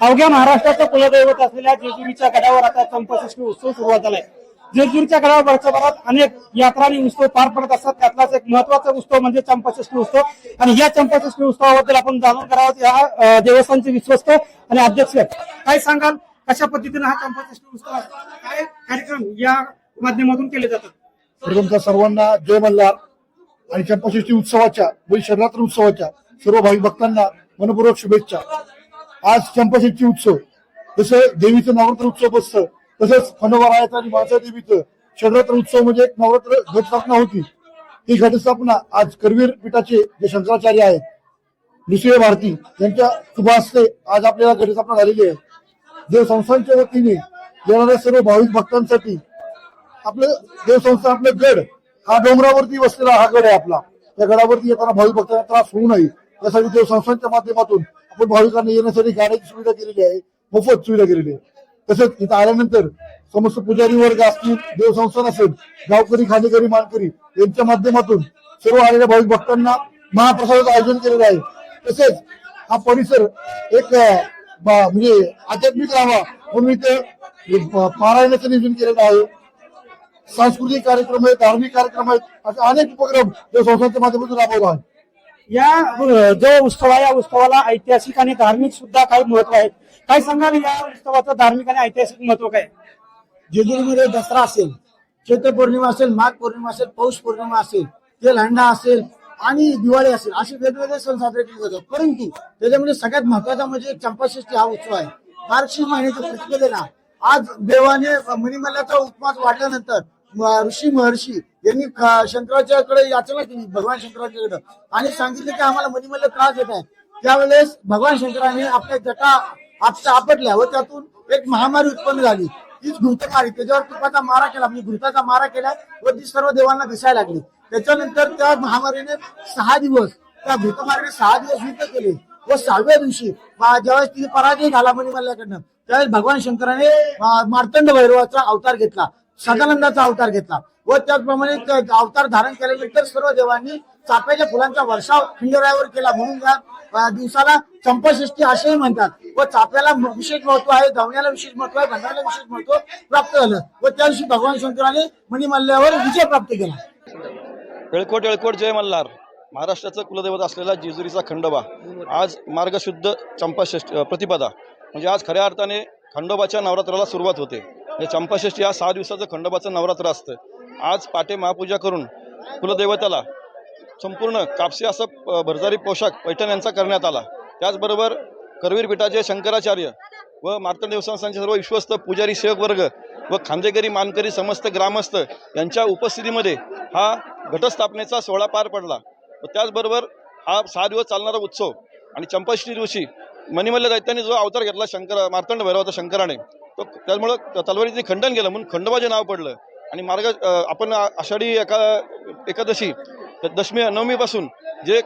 अवघ्या महाराष्ट्राचं कुलदैवत असलेल्या जेजुरीच्या गडावर आता चंपाषष्ठी उत्सव सुरुवात झालाय जेजुरीच्या गडावर वर्षभरात अनेक यात्रा आणि उत्सव पार पडत असतात. त्यातलाच एक महत्त्वाचा उत्सव म्हणजे चंपाषष्ठी उत्सव. आणि या चंपाषष्ठी उत्सवाबद्दल आपण जाणून करावं या देवस्थानचे विश्वस्त आणि अध्यक्ष काय सांगाल? कशा पद्धतीने हा चंपाषष्ठी उत्सव काय कार्यक्रम या माध्यमातून केले जातात? प्रथमतः सर्वांना जय मल्हार. आणि चंपाषष्ठी उत्सवाच्या व शरणात्र उत्सवाच्या सर्व भाविक भक्तांना मनपूर्वक शुभेच्छा. आज चंपाशेटची उत्सव. जसं देवीचं नवरात्र उत्सव बसतं. तसंच खंडोबारायाचं आणि माता देवीचं शरणात्र उत्सव म्हणजे एक नवरात्र घटस्थापना होती. ही घटस्थापना आज करवीर पीठाचे जे शंकराचार्य आहेत दुसरे भारती यांच्या शुभहस्ते आज आपल्याला घटस्थापना झालेली आहे. देवसंस्थांच्या वतीने येणाऱ्या सर्व भाविक भक्तांसाठी आपलं देवसंस्था आपलं गड हा डोंगरावरती बसलेला हा गड आहे आपला. त्या गडावरती येताना भाविक भक्तांना त्रास होऊ नये. यासाठी देवसंस्थांच्या माध्यमातून आपण भाविकांना येण्यासाठी गाड्याची सुविधा केलेली आहे मोफत सुविधा केलेली आहे. तसंच इथं आल्यानंतर समस्त पुजारी वर्ग असतील देवसंस्थान असेल गावकरी खाणेकरी मानकरी यांच्या माध्यमातून सर्व आलेल्या भाविक भक्तांना महाप्रसादाचं आयोजन केलेलं आहे. तसेच हा परिसर एक म्हणजे आध्यात्मिक राहावा म्हणून इथे पारायणाचं नियोजन केलेलं आहे. सांस्कृतिक कार्यक्रम आहेत धार्मिक कार्यक्रम आहेत असे अनेक उपक्रम या संस्थांच्या माध्यमातून राबवत आहे. या जो उत्सव आहे या उत्सवाला ऐतिहासिक आणि धार्मिक सुद्धा काही महत्त्व आहे. काय सांगाल या उत्सवाचं धार्मिक आणि ऐतिहासिक महत्त्व काय? जेजुरीमध्ये दसरा असेल चैत्र पौर्णिमा असेल माघ पौर्णिमा असेल पौष पौर्णिमा असेल तेल हंडा असेल आणि दिवाळी असेल असे वेगवेगळे सण साजरे केले जातात. परंतु त्याच्यामध्ये सगळ्यात महत्त्वाचा म्हणजे चंपाषष्ठी हा उत्सव आहे. मार्गशीर्ष महिन्याच्या प्रतिपदेला आज देवाने मणिमल्ल्याचा उपवास वाढल्यानंतर ऋषी महर्षी यांनी शंकराच्याकडे याचना केली भगवान शंकराच्याकडे आणि सांगितले की आम्हाला मणिमल्ल त्रास येत आहे. त्यावेळेस भगवान शंकराने आपल्या जटा आपल्या आपटल्या व त्यातून एक महामारी उत्पन्न झाली. तीच घृतमारी त्याच्यावर तुपाचा मारा केला. म्हणजे घृताचा मारा केला व ती सर्व देवांना दिसायला लागली. त्याच्यानंतर त्या महामारीने सहा दिवस त्या घृतमारीने सहा दिवस युद्ध केले व सहाव्या दिवशी ज्यावेळेस तिने पराजय झाला मणिमल्ल्याकडनं त्यावेळेस भगवान शंकराने मार्तंड भैरवाचा अवतार घेतला. सदानंदाचा अवतार घेतला व त्याचप्रमाणे अवतार धारण केल्यानंतर सर्व देवांनी चाफ्याच्या फुलांचा वर्षाव खंडोरायावर केला. म्हणून या दिवसाला चंपाषष्ठी असेही म्हणतात. व चाफ्याला विशेष महत्त्व आहे धावण्याला विशेष महत्त्व आहे भंडाऱ्याला विशेष महत्त्व प्राप्त झालं. व त्या दिवशी भगवान शंकराने मणिमल्ल्यावर विजय प्राप्त केला. वेळकोट वेळकोट जय मल्हार. महाराष्ट्राचं कुलदैवत असलेला जेजुरीचा खंडोबा. आज मार्गशुद्ध चंपाषष्ठी प्रतिपदा. म्हणजे आज खऱ्या अर्थाने खंडोबाच्या नवरात्राला सुरुवात होते. चंपाषष्ठी हा सहा दिवसाचं खंडोबाचं नवरात्र असतं आज पाटे महापूजा करून कुलदैवताला संपूर्ण कापसी असं भरजारी पोशाख पैठण यांचा करण्यात आला. त्याचबरोबर करवीर पीठाचे शंकराचार्य व मार्तंड संस्थांचे सर्व विश्वस्त पुजारी सेवक वर्ग व खांदेकरी मानकरी समस्त ग्रामस्थ यांच्या उपस्थितीमध्ये हा घटस्थापनेचा सोहळा पार पडला. व त्याचबरोबर हा सहा दिवस चालणारा उत्सव आणि चंपाषष्ठी दिवशी मणिमल्ल दैत्याने जो अवतार घेतला शंकर मार्तंड भैरवाचा शंकराने तो त्यामुळं तलवारीचे खंडन केलं म्हणून खंडोबाचे नाव पडलं. आणि मार्ग आपण आषाढी एका एकादशी तर दशमी नवमीपासून जे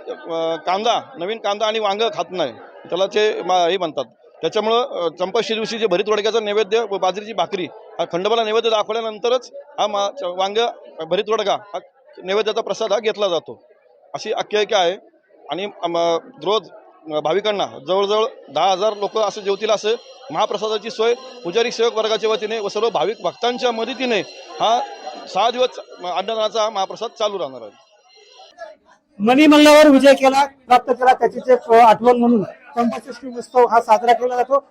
कांदा नवीन कांदा आणि वांग खात नाही त्याला ते मा- हे म्हणतात. त्याच्यामुळं चंपाशी दिवशी जे भरीत वडक्याचा नैवेद्य व बाजरीची भाकरी हा खंडोबाला नैवेद्य दाखवल्यानंतरच हा मा वांग भरीत वडका हा नैवेद्याचा प्रसाद हा घेतला जातो. अशी आख्यायिका आहे. आणि रोज भाविकांना जवळजवळ दहा हजार लोक असं जेवतील असं महाप्रसादाची सोय पुजारी सेवक वर्गाच्या वतीने व सर्व भाविक भक्तांच्या मदतीने हा सहा दिवस अन्नदानाचा महाप्रसाद चालू राहणार आहे. मणिमल्लावर विजय केला प्राप्त केला त्याची आठवण म्हणून. चंपाषष्ठी उत्सव हा साजरा केला जातो.